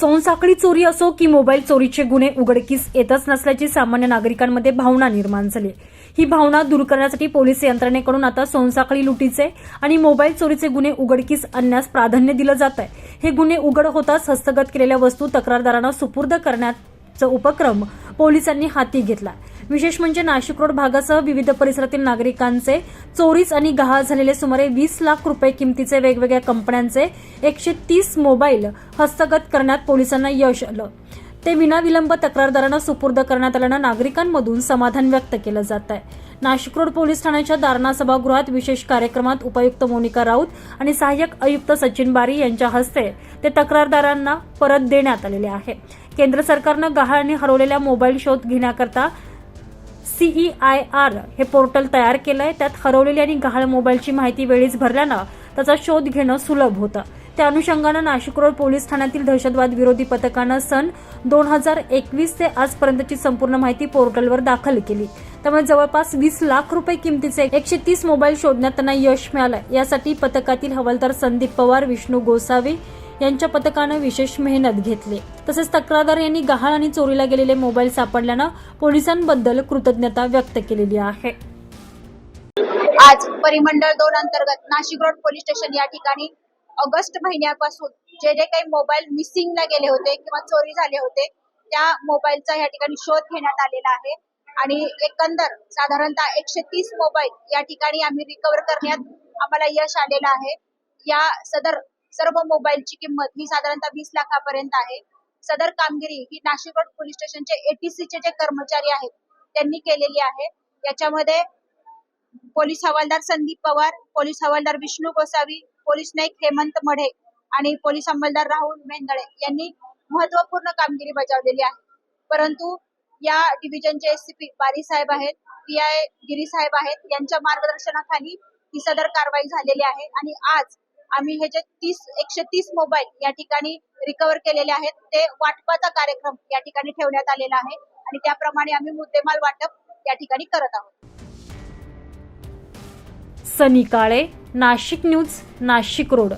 सोनसाखळी चोरी असो की मोबाईल चोरीचे गुन्हे उघडकीस येतच नसल्याची सामान्य नागरिकांमध्ये भावना निर्माण झाली. ही भावना दूर करण्यासाठी पोलीस यंत्रणेकडून आता सोनसाखळी लुटीचे आणि मोबाईल चोरीचे गुन्हे उघडकीस आणण्यास प्राधान्य दिलं जात आहे. हे गुन्हे उघड होताच हस्तगत केलेल्या वस्तू तक्रारदारांना सुपूर्द करण्याचा उपक्रम पोलिसांनी हाती घेतला. विशेष म्हणजे नाशिक रोड भागासह विविध परिसरातील नागरिकांचे चोरीस आणि गहाळ झालेले सुमारे वीस लाख रुपये किमतीचे वेगवेगळ्या कंपन्यांचे एकशे तीस मोबाईल हस्तगत करण्यात पोलिसांना यश आलं. ते विनाविलंब तक्रारदारांना सुपूर्द करण्यात आल्यानं नागरिकांमधून समाधान व्यक्त केलं जात आहे. नाशिक रोड पोलीस ठाण्याच्या दारणा सभागृहात विशेष कार्यक्रमात उपायुक्त मोनिका राऊत आणि सहाय्यक आयुक्त सचिन बारी यांच्या हस्ते ते तक्रारदारांना परत देण्यात आलेले आहे. केंद्र सरकारनं गहाळ आणि हरवलेल्या मोबाईल शोध घेण्याकरता सीईआय आर हे पोर्टल तयार केलं आहे त्यात हरवलेली आणि गहाळ मोबाईलची माहिती वेळीच भरल्यानं त्याचा शोध घेणं सुलभ होतं. त्या अनुषंगानं नाशिक रोड पोलीस ठाण्यातील दहशतवाद विरोधी पथकानं सन दोन हजार एकवीस ते आजपर्यंतची संपूर्ण माहिती पोर्टलवर दाखल केली. त्यामुळे जवळपास वीस लाख रुपये किमतीचे एकशे तीस मोबाईल शोधण्यात त्यांना यश मिळालं. यासाठी पथकातील हवालदार संदीप पवार विष्णू गोसावी यांच्या पथकानं विशेष मेहनत घेतली. तसेच तक्रारदार यांनी गहाळ आणि चोरीला गेलेले मोबाईल सापडल्यानं पोलिसांबद्दल कृतज्ञता व्यक्त केलेली आहे. आज परिमंडळ दोन अंतर्गत नाशिक रोड पोलीस स्टेशन या ठिकाणी ऑगस्ट महिन्यापासून जे जे काही मोबाईल मिसिंगला गेले होते किंवा चोरी झाले होते त्या मोबाईलचा या ठिकाणी शोध घेण्यात आलेला आहे. आणि एकंदर साधारणतः एकशे तीस मोबाईल या ठिकाणी आम्ही रिकवर करण्यात आम्हाला यश आलेलं आहे. या सदर सर्व मोबाईलची किंमत ही साधारणतः वीस लाखापर्यंत आहे. सदर कामगिरी ही नाशिक रोड पोलीस स्टेशनचे एटीसीचे जे कर्मचारी आहेत त्यांनी केलेली आहे. याच्यामध्ये पोलीस हवालदार संदीप पवार पोलीस हवालदार विष्णू गोसावी पोलीस नाईक हेमंत मढे आणि पोलीस अंमलदार राहुल मेंदळे यांनी महत्त्वपूर्ण कामगिरी बजावलेली आहे. परंतु या डिव्हिजनचे एसीपी बारी साहेब आहेत पी आय गिरी साहेब आहेत यांच्या मार्गदर्शनाखाली ही सदर कारवाई झालेली आहे आणि आज आम्ही हे जे तीस एकशे तीस मोबाईल या ठिकाणी रिकव्हर केलेले आहेत ते वाटपाचा कार्यक्रम या ठिकाणी ठेवण्यात आलेला आहे. आणि त्याप्रमाणे आम्ही मुद्देमाल वाटप या ठिकाणी करत आहोत. Sunny Kale Nashik news Nashik road.